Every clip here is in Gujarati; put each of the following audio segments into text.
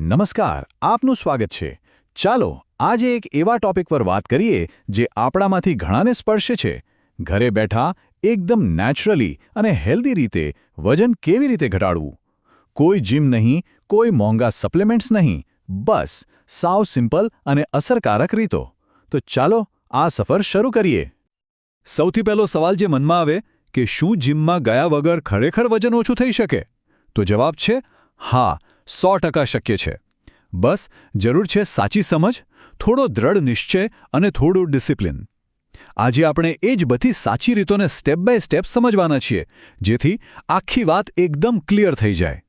નમસ્કાર, આપનું સ્વાગત છે. ચાલો, આજે એક એવા ટોપિક પર વાત કરીએ જે આપણામાંથી ઘણાને સ્પર્શે છે. ઘરે બેઠા એકદમ નેચરલી અને હેલ્ધી રીતે વજન કેવી રીતે ઘટાડવું? કોઈ જીમ નહીં, કોઈ મોંઘા સપ્લિમેન્ટ્સ નહીં, બસ સાવ સિમ્પલ અને અસરકારક રીતો. તો ચાલો, આ સફર શરૂ કરીએ. સૌથી પહેલો સવાલ જે મનમાં આવે કે શું જીમમાં ગયા વગર ખરેખર વજન ઓછું થઈ શકે? તો જવાબ છે, હા સો ટકા શક્ય છે. બસ, જરૂર છે સાચી સમજ, થોડો દ્રઢ નિશ્ચય અને થોડું ડિસિપ્લિન. આજે આપણે એ જ બધી સાચી રીતોને સ્ટેપ બાય સ્ટેપ સમજવાના છીએ, જેથી આખી વાત એકદમ ક્લિયર થઈ જાય.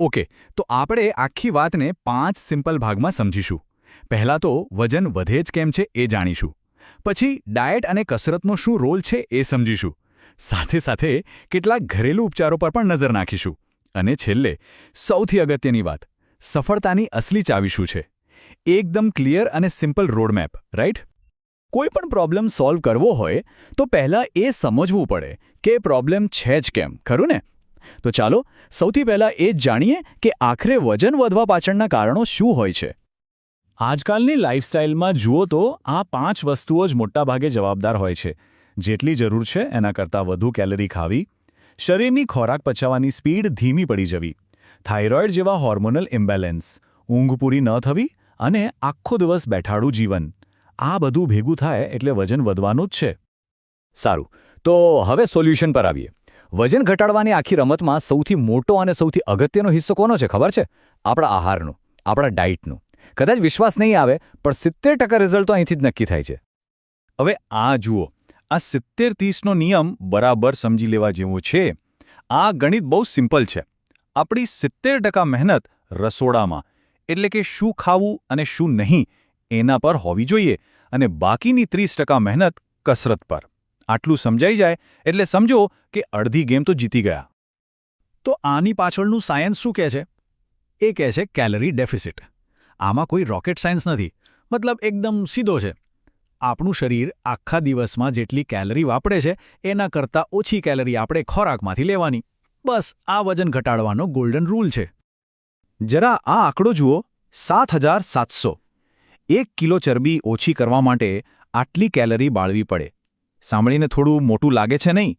ઓકે, તો આપણે આખી વાતને પાંચ સિમ્પલ ભાગમાં સમજીશું. પહેલાં તો વજન વધે જ કેમ છે એ જાણીશું. પછી ડાયટ અને કસરતનો શું રોલ છે એ સમજીશું. સાથે સાથે કેટલાક ઘરેલું ઉપચારો પર પણ નજર નાખીશું. અને છેલ્લે, સૌથી અગત્યની વાત, સફળતાની અસલી ચાવી શું છે? એકદમ ક્લિયર અને સિમ્પલ રોડમેપ, રાઈટ? કોઈ પણ પ્રોબ્લેમ સોલ્વ કરવો હોય, તો પહેલાં એ સમજવું પડે કે પ્રોબ્લેમ છે જ કેમ, ખરું ને? તો ચાલો, સૌથી પહેલાં એ જ જાણીએ કે આખરે વજન વધવા પાછળના કારણો શું હોય છે. આજકાલની લાઇફસ્ટાઇલમાં જુઓ તો, આ પાંચ વસ્તુઓ જ મોટાભાગે જવાબદાર હોય છે. જેટલી જરૂર છે, એના કરતાં વધુ કેલરી ખાવી શરીરની ખોરાક પચાવવાની સ્પીડ ધીમી પડી જવી, થાઇરોઇડ જેવા હોર્મોનલ ઇમ્બેલેન્સ, ઊંઘ પૂરી ન થવી અને આખો દિવસ બેઠાડું જીવન. આ બધું ભેગું થાય એટલે વજન વધવાનું જ છે. સારું, તો હવે સોલ્યુશન પર આવીએ. વજન ઘટાડવાની આખી રમતમાં સૌથી મોટો અને સૌથી અગત્યનો હિસ્સો કોનો છે, ખબર છે? આપણા આહારનો, આપણા ડાયટનું. કદાચ વિશ્વાસ નહીં આવે, પણ સિત્તેર રિઝલ્ટ તો અહીંથી જ નક્કી થાય છે. હવે આ જુઓ આ સિત્તેર ત્રીસનો નિયમ બરાબર સમજી લેવા જેવો છે. આ ગણિત બહુ સિમ્પલ છે. આપણી સિત્તેર ટકા મહેનત રસોડામાં, એટલે કે શું ખાવું અને શું નહીં, એના પર હોવી જોઈએ અને બાકીની ત્રીસ ટકા મહેનત કસરત પર. આટલું સમજાઈ જાય એટલે સમજો કે અડધી ગેમ તો જીતી ગયા. તો આની પાછળનું સાયન્સ શું કહે છે? એ કહે છે કેલરી ડેફિસિટ. આમાં કોઈ રોકેટ સાયન્સ નથી. મતલબ એકદમ સીધો છે. આપણું શરીર આખા દિવસમાં જેટલી કેલરી વાપરે છે, એના કરતાં ઓછી કેલરી આપણે ખોરાકમાંથી લેવાની. બસ, આ વજન ઘટાડવાનો ગોલ્ડન રૂલ છે. જરા આ આંકડો જુઓ, સાત હજાર સાતસો. એક કિલો ચરબી ઓછી કરવા માટે આટલી કેલરી બાળવી પડે. સાંભળીને થોડું મોટું લાગે છે નહીં?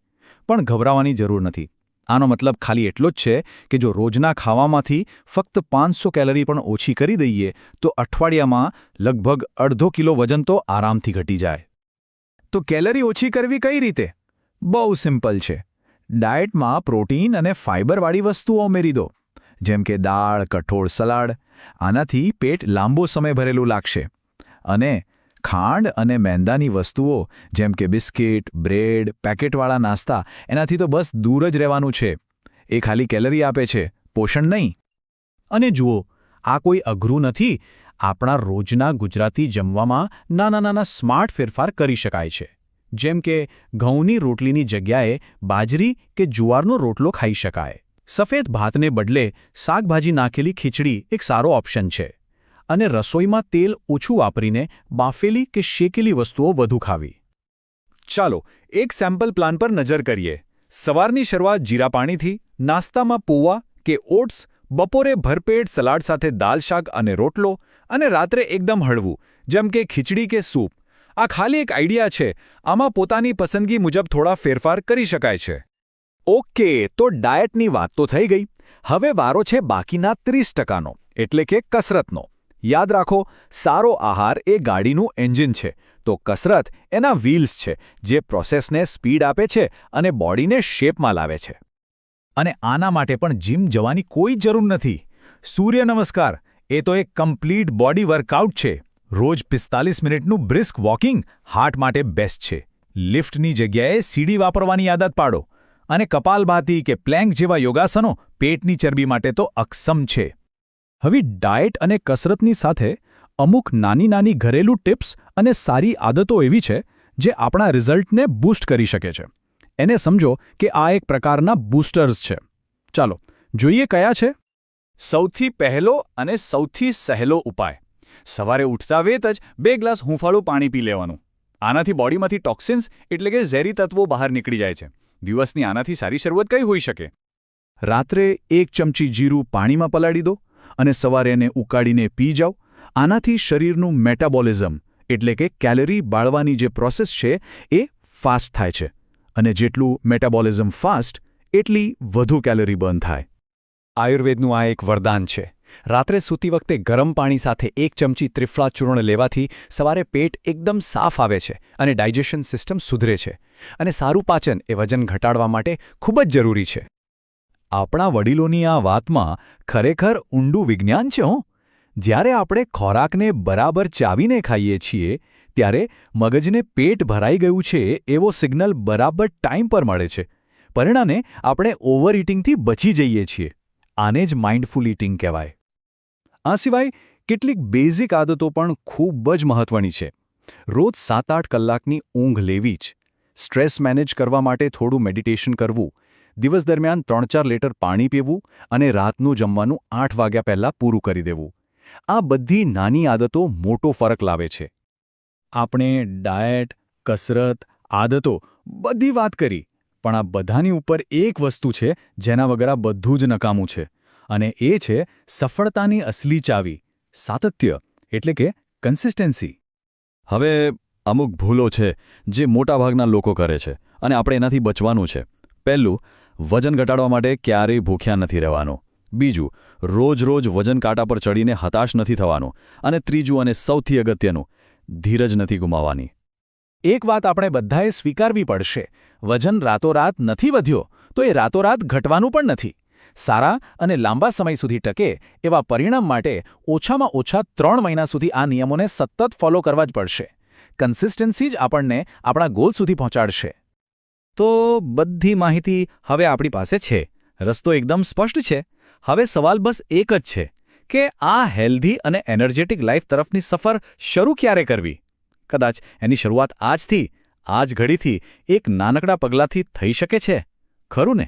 પણ ગભરાવાની જરૂર નથી. આનો મતલબ ખાલી એટલો જ છે કે જો રોજના ખાવામાંથી ફક્ત પાંચસો કેલરી પણ ઓછી કરી દઈએ, તો અઠવાડિયામાં લગભગ અડધો કિલો વજન તો આરામથી ઘટી જાય. તો કેલરી ઓછી કરવી કઈ રીતે? બહુ સિમ્પલ છે. ડાયટમાં પ્રોટીન અને ફાઇબરવાળી વસ્તુઓ ઉમેરી દો. જેમ કે દાળ, કઠોળ, સલાડ. આનાથી પેટ લાંબો સમય ભરેલું લાગશે. અને ખાંડ અને મેંદાની વસ્તુઓ, જેમ કે બિસ્કિટ, બ્રેડ, પેકેટવાળા નાસ્તા, એનાથી તો બસ દૂર જ રહેવાનું છે. એ ખાલી કેલરી આપે છે, પોષણ નહીં. અને જુઓ, આ કોઈ અઘરું નથી. આપણા રોજના ગુજરાતી જમવામાં નાના નાના સ્માર્ટ ફેરફાર કરી શકાય છે. જેમ કે, ઘઉંની રોટલીની જગ્યાએ બાજરી કે જુવારનો રોટલો ખાઈ શકાય. સફેદ ભાતને બદલે શાકભાજી નાખેલી ખીચડી એક સારો ઓપ્શન છે. અને રસોઈમાં તેલ ઓછું વાપરીને બાફેલી કે શેકેલી વસ્તુઓ વધુ ખાવી. ચાલો, એક સેમ્પલ પ્લાન પર નજર કરીએ. સવારની શરૂઆત જીરા પાણીથી, નાસ્તામાં પોવા કે ઓટ્સ, બપોરે ભરપેટ સલાડ સાથે દાલ શાક અને રોટલો, અને રાત્રે એકદમ હળવું, જેમ કે ખીચડી કે સૂપ. આ ખાલી એક આઈડિયા છે, આમાં પોતાની પસંદગી મુજબ થોડા ફેરફાર કરી શકાય છે. ઓકે, તો ડાયટની વાત તો થઈ ગઈ. હવે વારો છે બાકીના ત્રીસ ટકાનો, એટલે કે કસરતનો. યાદ રાખો, સારો આહાર એ ગાડીનું એન્જિન છે. તો કસરત એના વ્હીલ્સ છે, જે પ્રોસેસને સ્પીડ આપે છે અને બોડીને શેપમાં લાવે છે. અને આના માટે પણ જીમ જવાની કોઈ જરૂર નથી. સૂર્ય નમસ્કાર, એ તો એક કમ્પ્લીટ બોડી વર્કઆઉટ છે. રોજ પિસ્તાલીસ મિનિટનું બ્રિસ્ક વોકિંગ હાર્ટ માટે બેસ્ટ છે. લિફ્ટની જગ્યાએ સીડી વાપરવાની આદત પાડો. અને કપાલભાતી કે પ્લેન્ક જેવા યોગાસનો પેટની ચરબી માટે તો અક્ષમ છે. હવે ડાયટ અને કસરતની સાથે અમુક નાની નાની ઘરેલું ટિપ્સ અને સારી આદતો એવી છે જે આપણા રિઝલ્ટને બૂસ્ટ કરી શકે છે. એને સમજો કે આ એક પ્રકારના બૂસ્ટર્સ છે. ચાલો, જોઈએ કયા છે? સૌથી પહેલો અને સૌથી સહેલો ઉપાય. સવારે ઉઠતા વેત જ બે ગ્લાસ હુંફાળું પાણી પી લેવાનું. આનાથી બોડીમાંથી ટોક્સિન્સ એટલે કે ઝેરી તત્વો બહાર નીકળી જાય છે. દિવસની આનાથી સારી શરૂઆત કઈ હોઈ શકે? રાત્રે એક ચમચી જીરું પાણીમાં પલાળી દો. અને સવારે એને ઉકાળીને પી જાઓ. આનાથી શરીરનું મેટાબોલિઝમ, એટલે કે કેલરી બાળવાની જે પ્રોસેસ છે, એ ફાસ્ટ થાય છે. અને જેટલું મેટાબોલિઝમ ફાસ્ટ, એટલી વધુ કેલરી બર્ન થાય. આયુર્વેદનું આ એક વરદાન છે. રાત્રે સૂતી વખતે ગરમ પાણી સાથે એક ચમચી ત્રિફળા ચૂર્ણ લેવાથી સવારે પેટ એકદમ સાફ આવે છે અને ડાયજેશન સિસ્ટમ સુધરે છે. અને સારું પાચન એ વજન ઘટાડવા માટે ખૂબ જ જરૂરી છે. આપણા વડીલોની આ વાતમાં ખરેખર ઊંડું વિજ્ઞાન છે હોં. જ્યારે આપણે ખોરાકને બરાબર ચાવીને ખાઈએ છીએ, ત્યારે મગજને પેટ ભરાઈ ગયું છે એવો સિગ્નલ બરાબર ટાઈમ પર મળે છે. પરિણામે આપણે ઓવર ઇટિંગથી બચી જઈએ છીએ. આને જ માઇન્ડફુલ ઇટિંગ કહેવાય. આ સિવાય કેટલીક બેઝિક આદતો પણ ખૂબ જ મહત્વની છે. રોજ સાત આઠ કલાકની ઊંઘ લેવી જ. સ્ટ્રેસ મેનેજ કરવા માટે થોડું મેડિટેશન કરવું. દિવસ દરમિયાન ત્રણ ચાર લીટર પાણી પીવું અને રાતનું જમવાનું આઠ વાગ્યા પહેલાં પૂરું કરી દેવું. આ બધી નાની આદતો મોટો ફરક લાવે છે. આપણે ડાયટ, કસરત, આદતો બધી વાત કરી, પણ આ બધાની ઉપર એક વસ્તુ છે જેના વગર આ બધું જ નકામું છે, અને એ છે સફળતાની અસલી ચાવી, સાતત્ય, એટલે કે કન્સિસ્ટન્સી હવે અમુક ભૂલો છે જે મોટાભાગના લોકો કરે છે, અને આપણે એનાથી બચવાનું છે. પહેલું, વજન ઘટાડવા માટે ક્યારેય ભૂખ્યા નથી રહેવાનું. બીજું, રોજ રોજ વજન કાંટા પર ચડીને હતાશ નથી થવાનું. અને ત્રીજું અને સૌથી અગત્યનું, ધીરજ નથી ગુમાવવાની. એક વાત આપણે બધાએ સ્વીકારવી પડશે. વજન રાતોરાત નથી વધ્યો, તો એ રાતોરાત ઘટવાનું પણ નથી. સારા અને લાંબા સમય સુધી ટકે એવા પરિણામ માટે ઓછામાં ઓછા ત્રણ મહિના સુધી આ નિયમોને સતત ફોલો કરવા જ પડશે. કન્સિસ્ટન્સી જ આપણને આપણા ગોલ સુધી પહોંચાડશે. તો બધી માહિતી હવે આપણી પાસે છે. રસ્તો એકદમ સ્પષ્ટ છે. હવે સવાલ બસ એક જ છે કે આ હેલ્ધી અને એનર્જેટિક લાઈફ તરફની સફર શરૂ ક્યારે કરવી? કદાચ એની શરૂઆત આજથી, આજ ઘડીથી એક નાનકડા પગલાંથી થઈ શકે છે? ખરું ને?